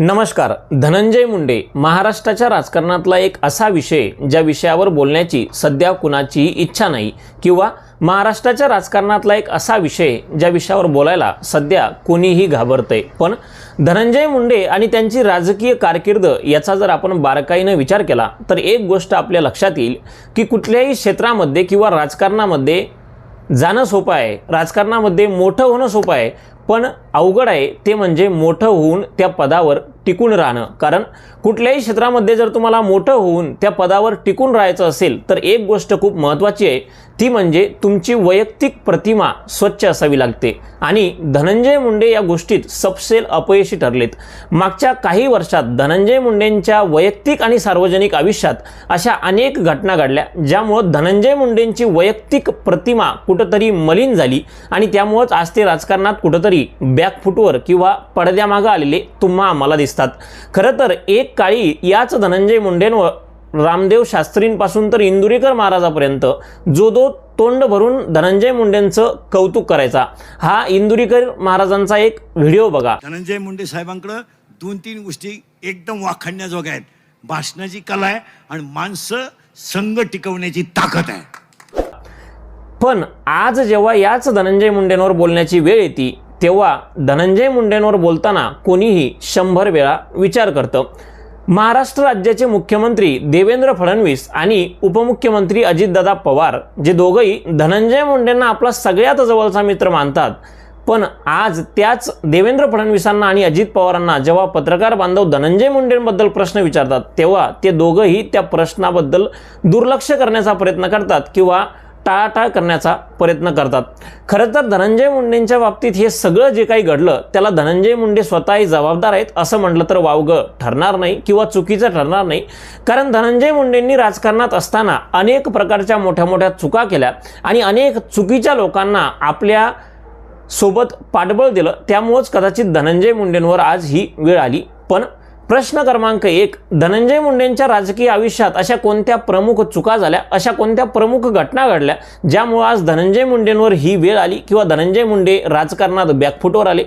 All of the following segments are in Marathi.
नमस्कार धनंजय मुंडे. महाराष्ट्राच्या राजकारणातला एक असा विषय ज्या विषयावर बोलण्याची सध्या कुणाचीही इच्छा नाही किंवा महाराष्ट्राच्या राजकारणातला एक असा विषय ज्या विषयावर बोलायला सध्या कोणीही घाबरतंय. पण धनंजय मुंडे आणि त्यांची राजकीय कारकीर्द याचा जर आपण बारकाईनं विचार केला तर एक गोष्ट आपल्या लक्षात येईल की कुठल्याही क्षेत्रामध्ये किंवा राजकारणामध्ये जाणं सोपं आहे राजकारणामध्ये मोठं होणं सोपं आहे पण अवघड आहे ते म्हणजे मोठं होऊन त्या पदावर टिकून राहणं. कारण कुठल्याही क्षेत्रामध्ये जर तुम्हाला मोठं होऊन त्या पदावर टिकून राहायचं असेल तर एक गोष्ट खूप महत्त्वाची आहे. ती म्हणजे तुमची वैयक्तिक प्रतिमा स्वच्छ असावी लागते. आणि धनंजय मुंडे या गोष्टीत सपसेल अपयशी ठरलेत. मागच्या काही वर्षात धनंजय मुंडेंच्या वैयक्तिक आणि सार्वजनिक आयुष्यात अशा अनेक घटना घडल्या ज्यामुळं धनंजय मुंडेंची वैयक्तिक प्रतिमा कुठंतरी मलिन झाली आणि त्यामुळंच आज ते राजकारणात कुठंतरी बॅकफुटवर किंवा पडद्यामागं आलेले तुम्हा आम्हाला दिसतात. खरं तर एक काळी याच धनंजय मुंडेंवर रामदेव शास्त्रींपासून तर इंदुरीकर महाराजापर्यंत जो दो तोंड भरून धनंजय मुंडेंचं कौतुक करायचा. हा इंदुरीकर महाराजांचा एक व्हिडिओ बघा. धनंजय मुंडे साहेबांकडं दोन तीन गोष्टी एकदम वाखाणण्याजोग्या आहेत. भाषणाची कला आहे आणि माणसं संघ टिकवण्याची ताकद आहे. पण आज जेव्हा याच धनंजय मुंडेंवर बोलण्याची वेळ येते तेव्हा धनंजय मुंडेंवर बोलताना कोणीही शंभर वेळा विचार करतं. महाराष्ट्र राज्याचे मुख्यमंत्री देवेंद्र फडणवीस आणि उपमुख्यमंत्री अजितदादा पवार जे दोघंही धनंजय मुंडेंना आपला सगळ्यात जवळचा मित्र मानतात. पण आज त्याच देवेंद्र फडणवीसांना आणि अजित पवारांना जेव्हा पत्रकार बांधव धनंजय मुंडेंबद्दल प्रश्न विचारतात तेव्हा ते दोघंही त्या प्रश्नाबद्दल दुर्लक्ष करण्याचा प्रयत्न करतात किंवा टाळाटाळ करण्याचा प्रयत्न करतात. खरं तर धनंजय मुंडेंच्या बाबतीत हे सगळं जे काही घडलं त्याला धनंजय मुंडे स्वतःही जबाबदार आहेत असं म्हटलं तर वावगं ठरणार नाही किंवा चुकीचं ठरणार नाही. कारण धनंजय मुंडेंनी राजकारणात असताना अनेक प्रकारच्या मोठ्या मोठ्या चुका केल्या आणि अनेक चुकीच्या लोकांना आपल्यासोबत पाठबळ दिलं. त्यामुळंच कदाचित धनंजय मुंडेंवर आज ही वेळ आली. पण प्रश्न क्रमांक एक धनंजय मुंडेंच्या राजकीय आयुष्यात अशा कोणत्या प्रमुख चुका झाल्या अशा कोणत्या प्रमुख घटना घडल्या ज्यामुळं आज धनंजय मुंडेंवर ही वेळ आली किंवा धनंजय मुंडे राजकारणात बॅकफुटवर आले?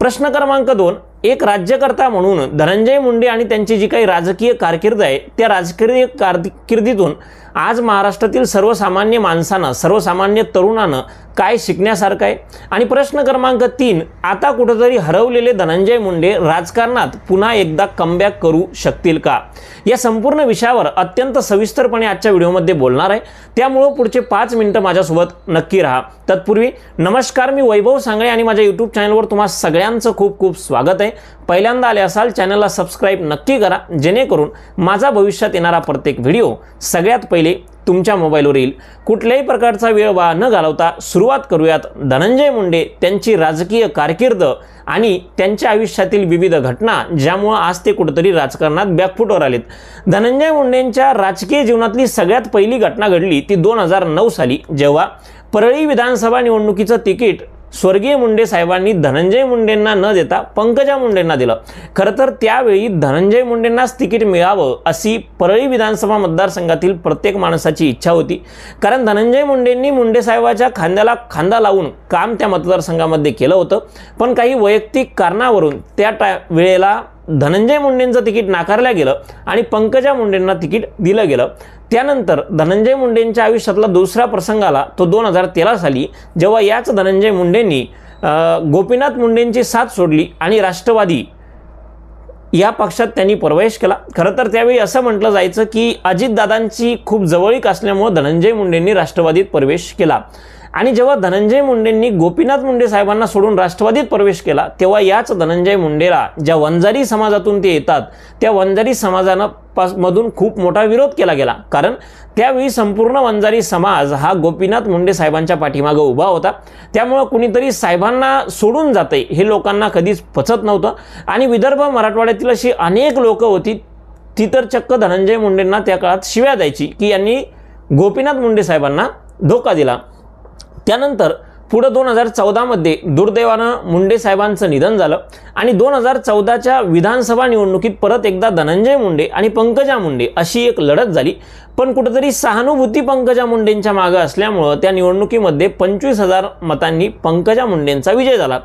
प्रश्न क्रमांक दोन एक राज्यकर्ता म्हणून धनंजय मुंडे आणि त्यांची जी काही राजकीय कारकीर्द आहे त्या राजकीय कारकिर्दीतून आज महाराष्ट्रातील सर्वसामान्य माणसानं सर्वसामान्य तरुणानं काय शिकण्यासारखं आहे? आणि प्रश्न क्रमांक तीन आता कुठंतरी हरवलेले धनंजय मुंडे राजकारणात पुन्हा एकदा कमबॅक करू शकतील का? या संपूर्ण विषयावर अत्यंत सविस्तरपणे आजच्या व्हिडिओमध्ये बोलणार आहे. त्यामुळं पुढचे पाच मिनटं माझ्यासोबत नक्की राहा. तत्पूर्वी नमस्कार मी वैभव सांगळे आणि माझ्या यूट्यूब चॅनलवर तुम्हा सगळ्यांचं खूप खूप स्वागत आहे. पहिल्यांदा आले असाल चॅनलला सबस्क्राईब नक्की करा. जेणेकरून माझा भविष्यात येणारा प्रत्येक व्हिडिओ सगळ्यात पहिले तुमच्या मोबाईलवर येईल. कुठल्याही प्रकारचा वेळ वा न घालवता सुरुवात करूयात धनंजय मुंडे त्यांची राजकीय कारकीर्द आणि त्यांच्या आयुष्यातील विविध घटना ज्यामुळं आज ते कुठंतरी राजकारणात बॅकफुटवर आलेत. धनंजय मुंडेंच्या राजकीय जीवनातली सगळ्यात पहिली घटना घडली ती दोन हजार नऊ साली जेव्हा परळी विधानसभा निवडणुकीचं तिकीट स्वर्गीय मुंडे साहेबांनी धनंजय मुंडेंना न देता पंकजा मुंडेंना दिलं. खरं तर त्यावेळी धनंजय मुंडेंनाच तिकीट मिळावं अशी परळी विधानसभा मतदारसंघातील प्रत्येक माणसाची इच्छा होती. कारण धनंजय मुंडेंनी मुंडे साहेबाच्या खांद्याला खांदा लावून काम त्या मतदारसंघामध्ये केलं होतं. पण काही वैयक्तिक कारणावरून त्या टा वेळेला धनंजय मुंडेंचं तिकीट नाकारलं गेलं आणि पंकजा मुंडेंना तिकीट दिलं गेलं. त्यानंतर धनंजय मुंडेंच्या आयुष्यातला दुसरा प्रसंग आला तो दोन हजार तेरा साली जेव्हा याच धनंजय मुंडेंनी गोपीनाथ मुंडेंची साथ सोडली आणि राष्ट्रवादी या पक्षात त्यांनी प्रवेश केला. खरं तर त्यावेळी असं म्हटलं जायचं की अजितदादांची खूप जवळीक असल्यामुळं धनंजय मुंडेंनी राष्ट्रवादीत प्रवेश केला. आणि जेव्हा धनंजय मुंडेंनी गोपीनाथ मुंडे साहेबांना सोडून राष्ट्रवादीत प्रवेश केला तेव्हा याच धनंजय मुंडेला ज्या वंजारी समाजातून ते येतात त्या वंजारी समाजानं पास मधून खूप मोठा विरोध केला गेला. कारण त्यावेळी संपूर्ण वंजारी समाज हा गोपीनाथ मुंडे साहेबांच्या पाठीमागं उभा होता. त्यामुळं कुणीतरी साहेबांना सोडून जाते हे लोकांना कधीच पचत नव्हतं. आणि विदर्भ मराठवाड्यातील अशी अनेक लोकं होती ती तर चक्क धनंजय मुंडेंना त्या काळात शिव्या द्यायची की यांनी गोपीनाथ मुंडे साहेबांना धोका दिला. त्यानंतर पुढं दोन हजार चौदामध्ये दुर्दैवानं मुंडे साहेबांचं निधन झालं आणि दोन हजार चौदाच्या विधानसभा निवडणुकीत परत एकदा धनंजय मुंडे आणि पंकजा मुंडे अशी एक लढत झाली. पण कुठंतरी सहानुभूती पंकजा मुंडेंच्या मागं असल्यामुळं त्या निवडणुकीमध्ये पंचवीस हजार मतांनी पंकजा मुंडेंचा विजय झाला.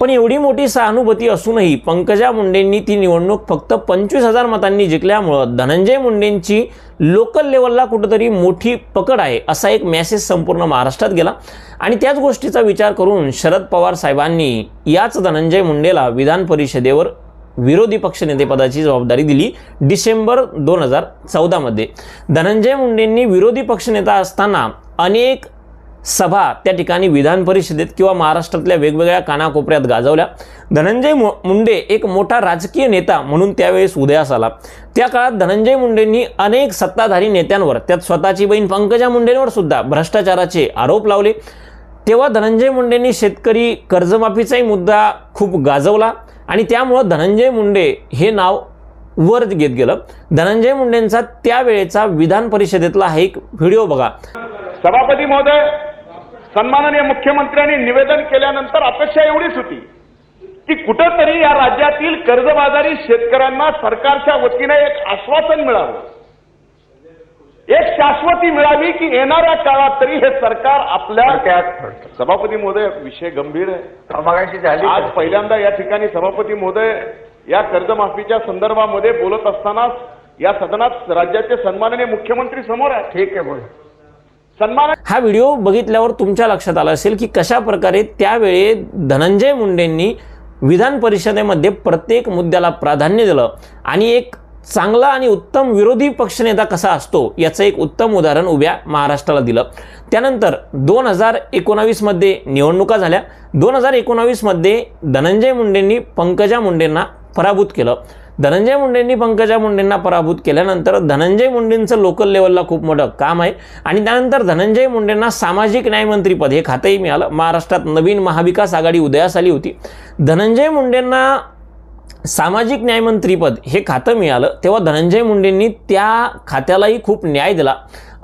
पण एवढी मोठी सहानुभूती असूनही पंकजा मुंडेंनी ती निवडणूक फक्त पंचवीस हजार मतांनी जिंकल्यामुळं धनंजय मुंडेंची लोकल लेवलला कुठंतरी मोठी पकड आहे असा एक मेसेज संपूर्ण महाराष्ट्रात गेला. आणि त्याच गोष्टीचा विचार करून शरद पवार साहेबांनी याच धनंजय मुंडेला विधान परिषदेवर विरोधी पक्षनेतेपदाची जबाबदारी दिली डिसेंबर दोन हजार चौदामध्ये. धनंजय मुंडेंनी विरोधी पक्षनेता असताना अनेक सभा त्या ठिकाणी विधान परिषदेत किंवा महाराष्ट्रातल्या वेगवेगळ्या कानाकोपऱ्यात गाजवल्या. धनंजय मुंडे एक मोठा राजकीय नेता म्हणून त्यावेळेस उदयास आला. त्या काळात धनंजय मुंडेंनी अनेक सत्ताधारी नेत्यांवर त्यात स्वतःची बहीण पंकजा मुंडेंवर सुद्धा भ्रष्टाचाराचे आरोप लावले. तेव्हा धनंजय मुंडेंनी शेतकरी कर्जमाफीचाही मुद्दा खूप गाजवला आणि त्यामुळं धनंजय मुंडे हे नाव वर घेत गेलं. धनंजय मुंडेंचा त्यावेळेचा विधान परिषदेतला हा एक व्हिडिओ बघा. सभापती महोदय सन्माननीय मुख्यमंत्र्यांनी निवेदन केल्यानंतर अपेक्षा एवढीच होती की कुठंतरी या राज्यातील कर्जबाजारी शेतकऱ्यांना सरकारच्या वतीने एक आश्वासन मिळावं. एक शाश्वती मिळावी की येणाऱ्या काळात तरी हे सरकार आपल्या सभापती महोदय विषय गंभीर आहे. आज पहिल्यांदा या ठिकाणी सभापती महोदय या कर्जमाफीच्या संदर्भामध्ये बोलत असताना या सदनात राज्याचे सन्माननीय मुख्यमंत्री समोर आहे ठीक आहे बोल. सन्मान हा व्हिडिओ बघितल्यावर तुमच्या लक्षात आला असेल की कशा प्रकारे त्यावेळी धनंजय मुंडेंनी विधान परिषदेमध्ये प्रत्येक मुद्द्याला प्राधान्य दिलं. आणि एक चांगला आणि उत्तम विरोधी पक्षनेता कसा असतो याचं एक उत्तम उदाहरण उभ्या महाराष्ट्राला दिलं. त्यानंतर दोन हजार एकोणावीसमध्ये निवडणुका झाल्या. दोन हजार एकोणावीसमध्ये धनंजय मुंडेंनी पंकजा मुंडेंना पराभूत केलं. धनंजय मुंडेंनी पंकजा मुंडेंना पराभूत केल्यानंतर धनंजय मुंडेंचं लोकल लेवलला खूप मोठं काम आहे. आणि त्यानंतर धनंजय मुंडेंना सामाजिक न्यायमंत्रीपद हे खातंही मिळालं. महाराष्ट्रात नवीन महाविकास आघाडी उदयास आली होती. धनंजय मुंडेंना सामाजिक न्यायमंत्रीपद हे खातं मिळालं. तेव्हा धनंजय मुंडेंनी त्या खात्यालाही खूप न्याय दिला.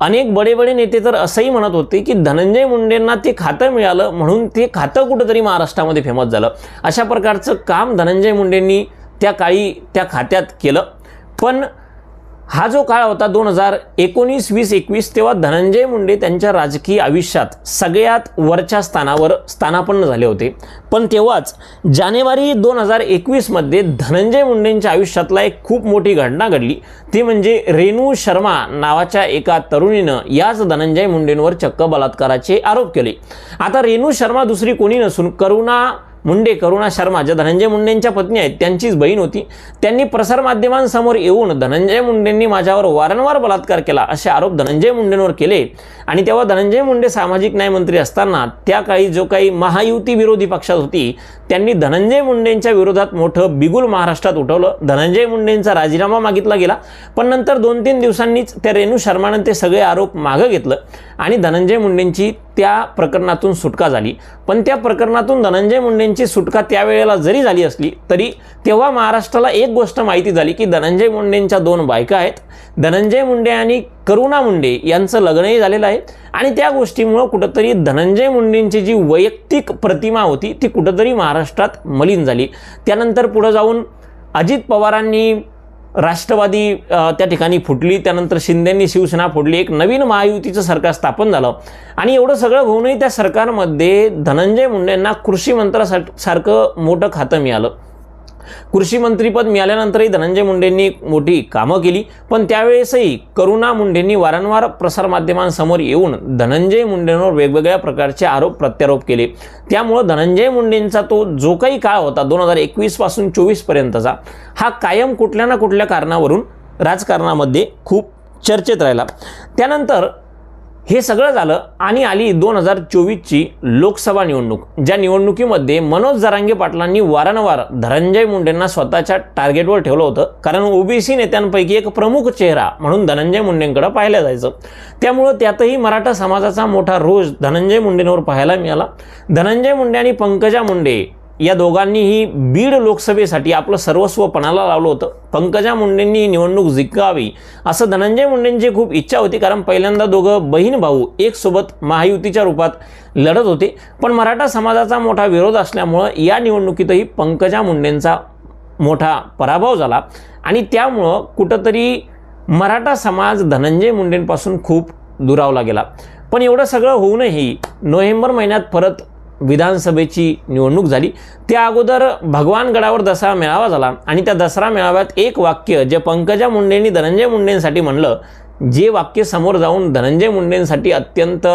अनेक बडे बडे नेते तर असंही म्हणत होते की धनंजय मुंडेंना ते खातं मिळालं म्हणून ते खातं कुठंतरी महाराष्ट्रामध्ये फेमस झालं. अशा प्रकारचं काम धनंजय मुंडेंनी त्या काळी त्या खात्यात केलं. पण हा जो काळ होता दोन हजार एकोणीस वीस एकवीस तेव्हा धनंजय मुंडे त्यांच्या राजकीय आयुष्यात सगळ्यात वरच्या स्थानावर स्थानापन्न झाले होते. पण तेव्हाच जानेवारी दोन हजार एकवीसमध्ये धनंजय मुंडेंच्या आयुष्यातला एक खूप मोठी घटना घडली. ती म्हणजे रेणू शर्मा नावाच्या एका तरुणीनं याच धनंजय मुंडेंवर चक्क बलात्काराचे आरोप केले. आता रेणू शर्मा दुसरी कोणी नसून करुणा मुंडे करुणा शर्मा ज्या धनंजय मुंडेंच्या पत्नी आहेत त्यांचीच बहीण होती. त्यांनी प्रसारमाध्यमांसमोर येऊन धनंजय मुंडेंनी माझ्यावर वारंवार बलात्कार केला असे आरोप धनंजय मुंडेंवर केले. आणि तेव्हा धनंजय मुंडे सामाजिक न्याय मंत्री असताना त्या काळी जो काही महायुती विरोधी पक्षात होती त्यांनी धनंजय मुंडेंच्या विरोधात मोठं बिगुल महाराष्ट्रात उठवलं. धनंजय मुंडेंचा राजीनामा मागितला गेला पण नंतर दोन तीन दिवसांनीच त्या रेणू शर्मानं ते सगळे आरोप मागं घेतलं आणि धनंजय मुंडेंची त्या प्रकरणातून सुटका झाली. पण त्या प्रकरणातून धनंजय मुंडेंची सुटका त्यावेळेला जरी झाली असली तरी तेव्हा महाराष्ट्राला एक गोष्ट माहिती झाली की धनंजय मुंडेंच्या दोन बायका आहेत. धनंजय मुंडे आणि करुणा मुंडे यांचं लग्नही झालेलं आहे. आणि त्या गोष्टीमुळं कुठंतरी धनंजय मुंडेंची जी वैयक्तिक प्रतिमा होती ती कुठंतरी महाराष्ट्रात मलिन झाली. त्यानंतर पुढं जाऊन अजित पवारांनी राष्ट्रवादी त्या ठिकाणी फुटली त्यानंतर शिंदेंनी शिवसेना फोडली एक नवीन महायुतीचं सरकार स्थापन झालं. आणि एवढं सगळं होऊनही त्या सरकारमध्ये धनंजय मुंडेंना कृषी मंत्रासारखं मोठं खातं मिळालं. कृषी मंत्रीपद मिळाल्यानंतरही धनंजय मुंडेंनी मोठी कामं केली पण त्यावेळेसही करुणा मुंडेंनी वारंवार प्रसारमाध्यमांसमोर येऊन धनंजय मुंडेंवर वेगवेगळ्या प्रकारचे आरोप प्रत्यारोप केले. त्यामुळं धनंजय मुंडेंचा तो जो काही काळ होता दोन हजार एकवीसपासून चोवीसपर्यंतचा हा कायम कुठल्या ना कुठल्या कारणावरून राजकारणामध्ये खूप चर्चेत राहिला. त्यानंतर हे सगळं झालं आणि आली दोन हजार चोवीसची लोकसभा निवडणूक ज्या निवडणुकीमध्ये मनोज जरांगे पाटलांनी वारंवार धनंजय मुंडेंना स्वतःच्या टार्गेटवर ठेवलं होतं. कारण ओबीसी नेत्यांपैकी एक प्रमुख चेहरा म्हणून धनंजय मुंडेंकडे पाहिलं जायचं. त्यामुळं त्यातही मराठा समाजाचा मोठा रोष धनंजय मुंडेंवर पाहायला मिळाला. धनंजय मुंडे आणि पंकजा मुंडे या दोघांनीही बीड लोकसभेसाठी आपलं सर्वस्व पणाला लावलं होतं. पंकजा मुंडेंनी ही निवडणूक जिंकावी असं धनंजय मुंडेंची खूप इच्छा होती कारण पहिल्यांदा दोघं बहीण भाऊ एकसोबत महायुतीच्या रूपात लढत होते. पण मराठा समाजाचा मोठा विरोध असल्यामुळं या निवडणुकीतही पंकजा मुंडेंचा मोठा पराभव झाला आणि त्यामुळं कुठंतरी मराठा समाज धनंजय मुंडेंपासून खूप दुरावला गेला. पण एवढं सगळं होऊनही नोव्हेंबर महिन्यात परत विधानसभेची निवडणूक झाली. त्या अगोदर भगवान गडावर दसरा मेळावा झाला आणि त्या दसरा मेळाव्यात एक वाक्य जे पंकजा मुंडेंनी धनंजय मुंडेंसाठी म्हणलं जे वाक्य समोर जाऊन धनंजय मुंडेंसाठी अत्यंत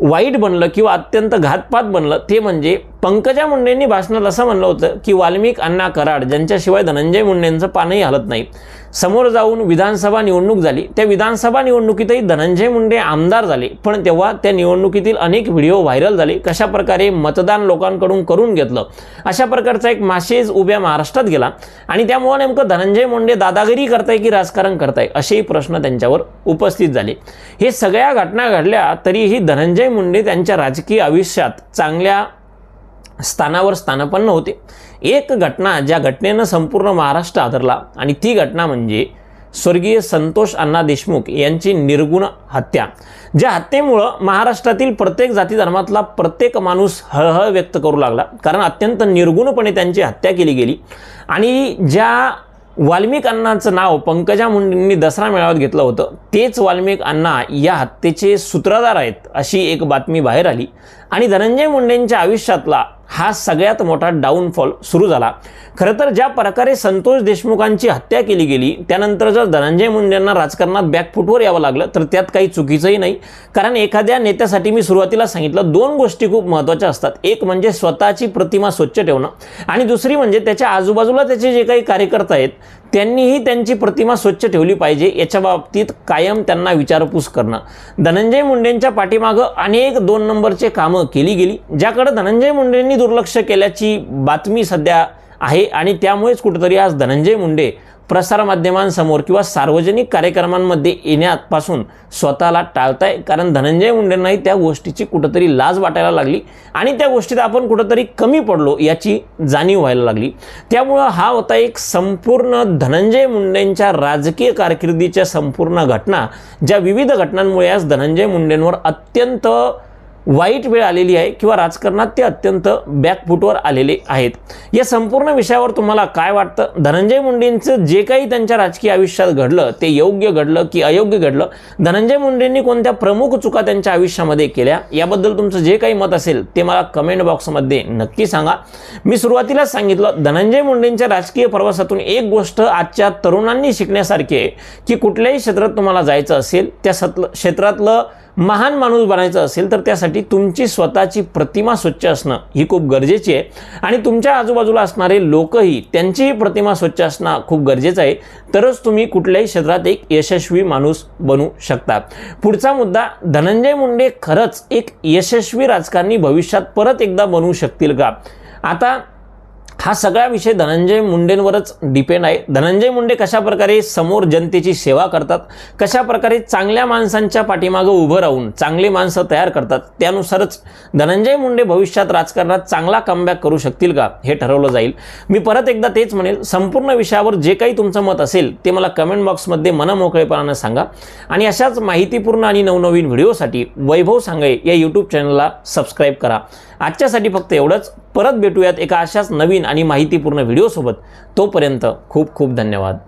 वाईट बनलं किंवा अत्यंत घातपात बनलं ते म्हणजे पंकजा मुंडेंनी भाषणात असं म्हणलं होतं की वाल्मिक अण्णा कराड ज्यांच्याशिवाय धनंजय मुंडेंचं पानही हलत नाही. समोर जाऊन विधानसभा निवडणूक झाली. त्या विधानसभा निवडणुकीतही धनंजय मुंडे आमदार झाले. पण तेव्हा त्या निवडणुकीतील अनेक व्हिडिओ व्हायरल झाले. कशा प्रकारे मतदान लोकांकडून करून घेतलं? अशा प्रकारचा एक माशेज उभ्या महाराष्ट्रात गेला. आणि त्यामुळं नेमकं धनंजय मुंडे दादागिरी करताय की राजकारण करताय? असेही प्रश्न त्यांच्यावर उपस्थित झाले. हे सगळ्या घटना घडल्या तरीही धनंजय मुंडे त्यांच्या राजकीय आयुष्यात चांगल्या स्थानावर स्थानपन्न होते एक घटना ज्या घटनेनं संपूर्ण महाराष्ट्र आदरला आणि ती घटना म्हणजे स्वर्गीय संतोष अण्णा देशमुख यांची निर्गुण हत्या. ज्या हत्येमुळं महाराष्ट्रातील प्रत्येक जाती धर्मातला प्रत्येक माणूस हळहळ व्यक्त करू लागला. कारण अत्यंत निर्गुणपणे त्यांची हत्या केली गेली. आणि ज्या वाल्मिक अण्णांचं नाव पंकजा मुंडेंनी दसरा मेळाव्यात घेतलं होतं तेच वाल्मिक अण्णा या हत्येचे सूत्रधार आहेत अशी एक बातमी बाहेर आली. आणि धनंजय मुंडेंच्या आयुष्यातला हा सगळ्यात मोठा डाऊनफॉल सुरू झाला. खरं तर ज्या प्रकारे संतोष देशमुखांची हत्या केली गेली त्यानंतर जर धनंजय मुंडेंना राजकारणात बॅकफुटवर यावं लागलं तर त्यात काही चुकीचंही नाही. कारण एखाद्या नेत्यासाठी मी सुरुवातीला सांगितलं दोन गोष्टी खूप महत्त्वाच्या असतात. एक म्हणजे स्वतःची प्रतिमा स्वच्छ ठेवणं आणि दुसरी म्हणजे त्याच्या आजूबाजूला त्याचे जे काही कार्यकर्ता आहेत त्यांनीही त्यांची प्रतिमा स्वच्छ ठेवली पाहिजे. याच्या बाबतीत कायम त्यांना विचारपूस करणं. धनंजय मुंडेंच्या पाठीमागं अनेक दोन नंबरचे कामं केली गेली ज्याकडे धनंजय मुंडेंनी दुर्लक्ष केल्याची बातमी सध्या आहे आणि त्यामुळेच कुठंतरी आज धनंजय मुंडे प्रसारमाध्यमांसमोर किंवा सार्वजनिक कार्यक्रमांमध्ये येण्यापासून स्वतःला टाळताय. कारण धनंजय मुंडेंनाही त्या गोष्टीची कुठंतरी लाज वाटायला लागली आणि त्या गोष्टीत आपण कुठंतरी कमी पडलो याची जाणीव व्हायला लागली. त्यामुळं हा होता एक संपूर्ण धनंजय मुंडेंच्या राजकीय कारकिर्दीच्या संपूर्ण घटना ज्या विविध घटनांमुळे आज धनंजय मुंडेंवर अत्यंत वाईट वेळ आलेली आहे किंवा राजकारणात ते अत्यंत बॅकफुटवर आलेले आहेत. या संपूर्ण विषयावर तुम्हाला काय वाटतं? धनंजय मुंडेंचं जे काही त्यांच्या राजकीय आयुष्यात घडलं ते योग्य घडलं की अयोग्य घडलं? धनंजय मुंडेंनी कोणत्या प्रमुख चुका त्यांच्या आयुष्यामध्ये केल्या? याबद्दल तुमचं जे काही मत असेल ते मला कमेंट बॉक्समध्ये नक्की सांगा. मी सुरुवातीलाच सांगितलं धनंजय मुंडेंच्या राजकीय प्रवासातून एक गोष्ट आजच्या तरुणांनी शिकण्यासारखी आहे की कुठल्याही क्षेत्रात तुम्हाला जायचं असेल त्या सत क्षेत्रातलं महान माणूस बनायचं असेल तर त्यासाठी तुमची स्वतःची प्रतिमा स्वच्छ असणं ही खूप गरजेची आहे. आणि तुमच्या आजूबाजूला असणारे लोकही त्यांचीही प्रतिमा स्वच्छ असणं खूप गरजेचं आहे. तरच तुम्ही कुठल्याही क्षेत्रात एक यशस्वी माणूस बनू शकता. पुढचा मुद्दा धनंजय मुंडे खरंच एक यशस्वी राजकारणी भविष्यात परत एकदा बनवू शकतील का? आता हा सगळा विषय धनंजय मुंडेंवरच डिपेंड आहे. धनंजय मुंडे कशा प्रकारे समोर जनतेची सेवा करतात? कशा प्रकारे चांगल्या माणसांच्या पाठीमागं उभं राहून चांगली माणसं तयार करतात? त्यानुसारच धनंजय मुंडे भविष्यात राजकारणात चांगला कमबॅक करू शकतील का? हे ठरवलं जाईल. मी परत एकदा तेच म्हणेल संपूर्ण विषयावर जे काही तुमचं मत असेल ते मला कमेंट बॉक्समध्ये मनमोकळेपणानं सांगा. आणि अशाच माहितीपूर्ण आणि नवनवीन व्हिडिओसाठी वैभव सांगळे या यूट्यूब चॅनलला सबस्क्राईब करा. आजच्यासाठी फक्त एवढंच. परत भेटूयात एका अशाच नवीन आणि माहितीपूर्ण व्हिडिओसोबत. तोपर्यंत खूप खूप धन्यवाद.